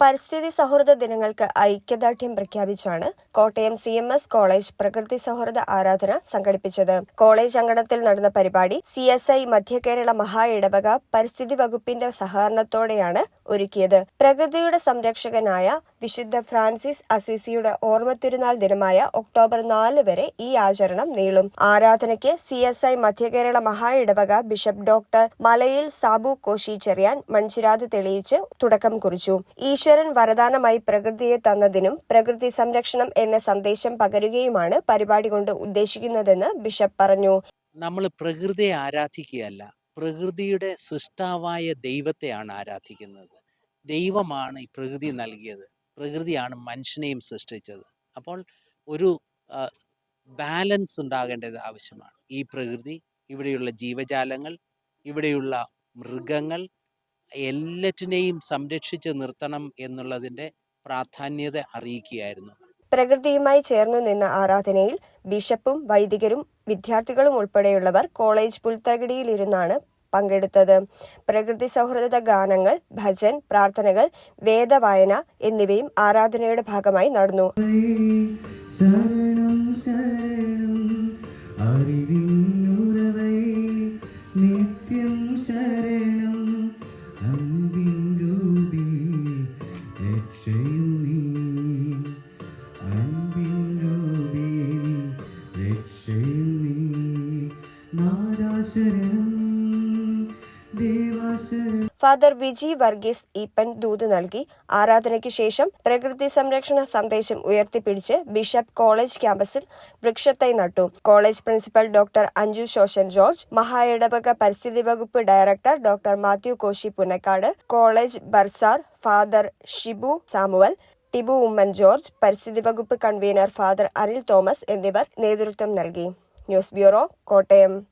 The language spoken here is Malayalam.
പരിസ്ഥിതി സൗഹൃദ ദിനങ്ങൾക്ക് ഐക്യദാർഢ്യം പ്രഖ്യാപിച്ചാണ് Kottayam C M S college പ്രകൃതി സൗഹൃദ ആരാധന സംഘടിപ്പിച്ചത്. കോളേജ് അങ്കണത്തിൽ നടന്ന പരിപാടി സി എസ് ഐ മധ്യകേരള മഹാ ഇടവക പരിസ്ഥിതി വകുപ്പിന്റെ സഹകരണത്തോടെയാണ് ഒരുക്കിയത്. പ്രകൃതിയുടെ സംരക്ഷകനായ വിശുദ്ധ ഫ്രാൻസിസ് അസീസിയുടെ ഓർമ്മ തിരുനാൾ ദിനമായ ഒക്ടോബർ നാല് വരെ ഈ ആചരണം നീളും. ആരാധനയ്ക്ക് സി എസ് ഐ മധ്യകേരള മഹാ ഇടവക ബിഷപ്പ് ഡോക്ടർ മലയിൽ സാബു കോശി ചെറിയാൻ മൺചിരാത് തെളിയിച്ച് തുടക്കം കുറിച്ചു. ഈശ്വരൻ വരദാനമായി പ്രകൃതിയെ തന്നതിനും പ്രകൃതി സംരക്ഷണം എന്ന സന്ദേശം പകരുകയുമാണ് പരിപാടി കൊണ്ട് ഉദ്ദേശിക്കുന്നതെന്ന് ബിഷപ്പ് പറഞ്ഞു. നമ്മൾ പ്രകൃതിയെ ആരാധിക്കുകയല്ല പ്രകൃതിയുടെ സൃഷ്ടാവായ ദൈവത്തെയാണ് ആരാധിക്കുന്നത്. ദൈവമാണ് ഈ പ്രകൃതി നൽകിയത്. പ്രകൃതിയാണ് മനുഷ്യനെയും സൃഷ്ടിച്ചത്. അപ്പോൾ ഒരു ബാലൻസ് ഉണ്ടാകേണ്ടത് ആവശ്യമാണ്. ഈ പ്രകൃതി ഇവിടെയുള്ള ജീവജാലങ്ങൾ ഇവിടെയുള്ള മൃഗങ്ങൾ എല്ലാറ്റിനെയും സംരക്ഷിച്ച് നിർത്തണം എന്നുള്ളതിന്റെ പ്രാധാന്യത അറിയിക്കുകയായിരുന്നു. പ്രകൃതിയുമായി ചേർന്നു നിന്ന ആരാധനയിൽ ബിഷപ്പും വൈദികരും വിദ്യാർത്ഥികളും ഉൾപ്പെടെയുള്ളവർ കോളേജ് പുൽത്തകിടിയിലിരുന്നാണ് പങ്കെടുത്തത്. പ്രകൃതി സൗഹൃദ ഗാനങ്ങൾ ഭജൻ പ്രാർത്ഥനകൾ വേദവായന എന്നിവയും ആരാധനയുടെ ഭാഗമായി നടന്നു. നിത്യം ശരണം. ഫാദർ വിജി വർഗീസ് ഈപ്പൻ ദൂത് നൽകി. ആരാധനയ്ക്ക് ശേഷം പ്രകൃതി സംരക്ഷണ സന്ദേശം ഉയർത്തിപ്പിടിച്ച് ബിഷപ്പ് കോളേജ് ക്യാമ്പസിൽ വൃക്ഷത്തൈ നട്ടു. College principal doctor Anju Shoshan George മഹായിടവക പരിസ്ഥിതി വകുപ്പ് director doctor Mathew Koshy Punnakkad college bursar father Shibu Samuel Tibu Oommen George പരിസ്ഥിതി വകുപ്പ് കൺവീനർ ഫാദർ അനിൽ തോമസ് എന്നിവർ നേതൃത്വം നൽകി. News bureau Kottayam.